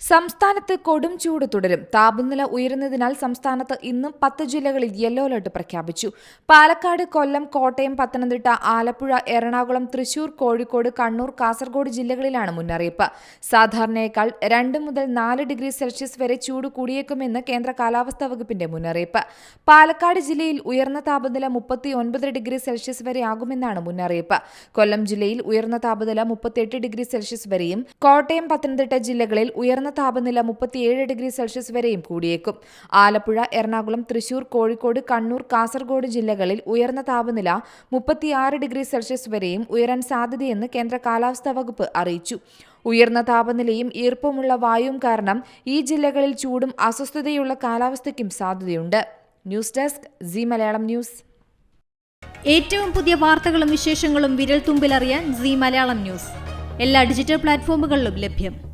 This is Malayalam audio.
സംസ്ഥാനത്ത് കൊടും ചൂട് തുടരും. താപനില ഉയരുന്നതിനാൽ സംസ്ഥാനത്ത് ഇന്നും പത്ത് ജില്ലകളിൽ യെല്ലോ അലർട്ട് പ്രഖ്യാപിച്ചു. പാലക്കാട് കൊല്ലം കോട്ടയം പത്തനംതിട്ട ആലപ്പുഴ എറണാകുളം തൃശൂർ കോഴിക്കോട് കണ്ണൂർ കാസർഗോഡ് ജില്ലകളിലാണ് മുന്നറിയിപ്പ്. സാധാരണയേക്കാൾ രണ്ട് മുതൽ നാല് ഡിഗ്രി സെൽഷ്യസ് വരെ ചൂട് കൂടിയേക്കുമെന്ന് കേന്ദ്ര കാലാവസ്ഥാ വകുപ്പിന്റെ മുന്നറിയിപ്പ്. പാലക്കാട് ജില്ലയിൽ ഉയർന്ന താപനില മുപ്പത്തി ഒൻപത് ഡിഗ്രി സെൽഷ്യസ് വരെ ആകുമെന്നാണ് മുന്നറിയിപ്പ്. കൊല്ലം ജില്ലയിൽ ഉയർന്ന താപനില മുപ്പത്തിയെട്ട് ഡിഗ്രി സെൽഷ്യസ് വരെയും കോട്ടയം പത്തനംതിട്ട ജില്ലകളിൽ ഉയർന്ന താപനില മുപ്പത്തിയേഴ് ഡിഗ്രി സെൽഷ്യസ് വരെയും കൂടിയേക്കും. ആലപ്പുഴ എറണാകുളം തൃശൂർ കോഴിക്കോട് കണ്ണൂർ കാസർഗോഡ് ജില്ലകളിൽ ഉയർന്ന താപനില മുപ്പത്തിയാറ് ഡിഗ്രി സെൽഷ്യസ് വരെയും ഉയരാൻ സാധ്യതയെന്ന് കേന്ദ്ര കാലാവസ്ഥാ വകുപ്പ് അറിയിച്ചു. ഉയർന്ന താപനിലയും ഈർപ്പമുള്ള വായുവും കാരണം ഈ ജില്ലകളിൽ ചൂടും അസ്വസ്ഥതയുള്ള കാലാവസ്ഥയ്ക്കും സാധ്യതയുണ്ട്. News desk Zee Malayalam news. ഏറ്റവും പുതിയ വാർത്തകളും വിശേഷങ്ങളും വിരൽ തുമ്പിലറിയാൻ സി മലയാളം ന്യൂസ്. എല്ലാ ഡിജിറ്റൽ പ്ലാറ്റ്ഫോമുകളിലും ലഭ്യം.